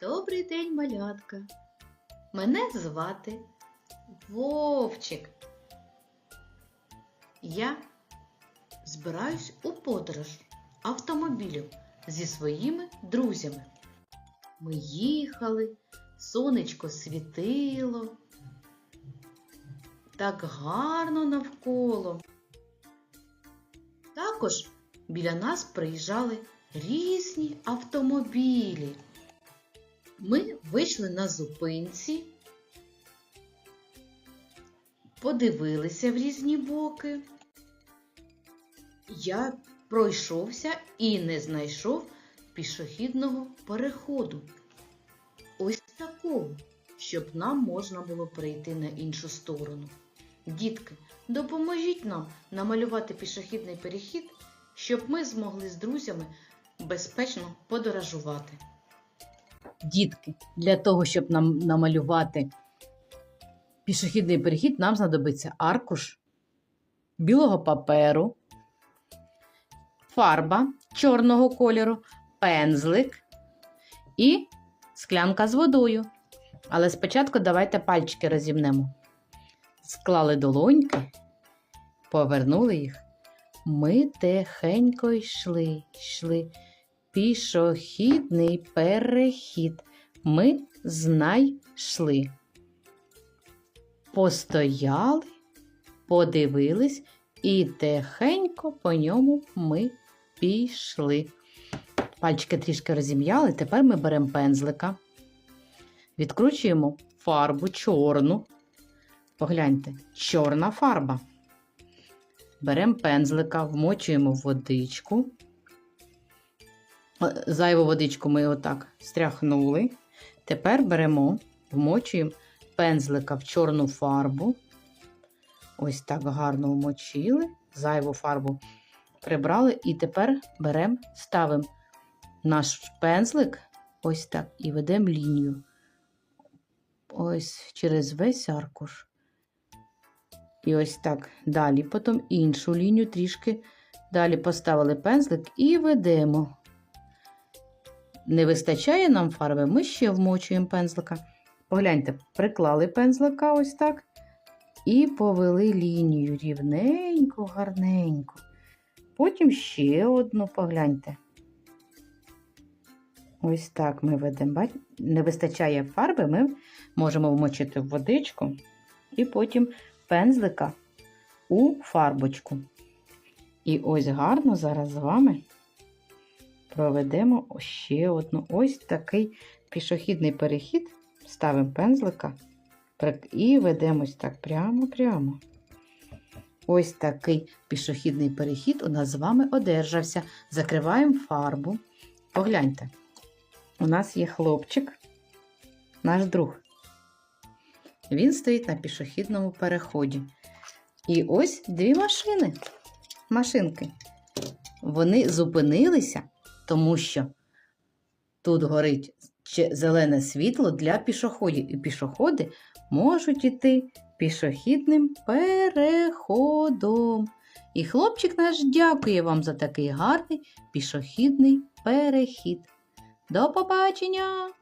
Добрий день, малятка. Мене звати Вовчик. Я збираюсь у подорож автомобілем зі своїми друзями. Ми їхали, сонечко світило. Так гарно навколо. Також біля нас приїжджали різні автомобілі. Ми вийшли на зупинці, подивилися в різні боки. Я пройшовся і не знайшов пішохідного переходу. Ось такого, щоб нам можна було перейти на іншу сторону. Дітки, допоможіть нам намалювати пішохідний перехід, щоб ми змогли з друзями безпечно подорожувати. Дітки, для того, щоб нам намалювати пішохідний перехід, нам знадобиться аркуш білого паперу, фарба чорного кольору, пензлик і склянка з водою. Але спочатку давайте пальчики розімнемо. Склали долоньки, повернули їх. Ми тихенько йшли, йшли. Пішохідний перехід ми знайшли. Постояли, подивились і тихенько по ньому ми пішли. Пальчики трішки розім'яли, тепер ми беремо пензлика, відкручуємо фарбу чорну. Погляньте, чорна фарба. Беремо пензлика, вмочуємо водичку. Зайву водичку ми отак стряхнули. Тепер беремо, вмочуємо пензлика в чорну фарбу. Ось так гарно вмочили, зайву фарбу прибрали. І тепер беремо, ставимо наш пензлик ось так і ведемо лінію. Ось через весь аркуш. І ось так далі. Потім іншу лінію трішки. Далі поставили пензлик і ведемо. Не вистачає нам фарби, ми ще вмочуємо пензлика. Погляньте, приклали пензлика ось так. І повели лінію рівненько, гарненько. Потім ще одну погляньте. Ось так ми ведемо. Не вистачає фарби, ми можемо вмочити в водичку і потім пензлика у фарбочку. І ось гарно зараз з вами проведемо ще одну. Ось такий пішохідний перехід. Ставимо пензлика і ведемо ось так прямо-прямо. Ось такий пішохідний перехід у нас з вами одержався. Закриваємо фарбу. Погляньте, у нас є хлопчик, наш друг. Він стоїть на пішохідному переході. І ось дві машини. Машинки. Вони зупинилися, тому що тут горить зелене світло для пішоходів. І пішоходи можуть іти пішохідним переходом. І хлопчик наш дякує вам за такий гарний пішохідний перехід. До побачення!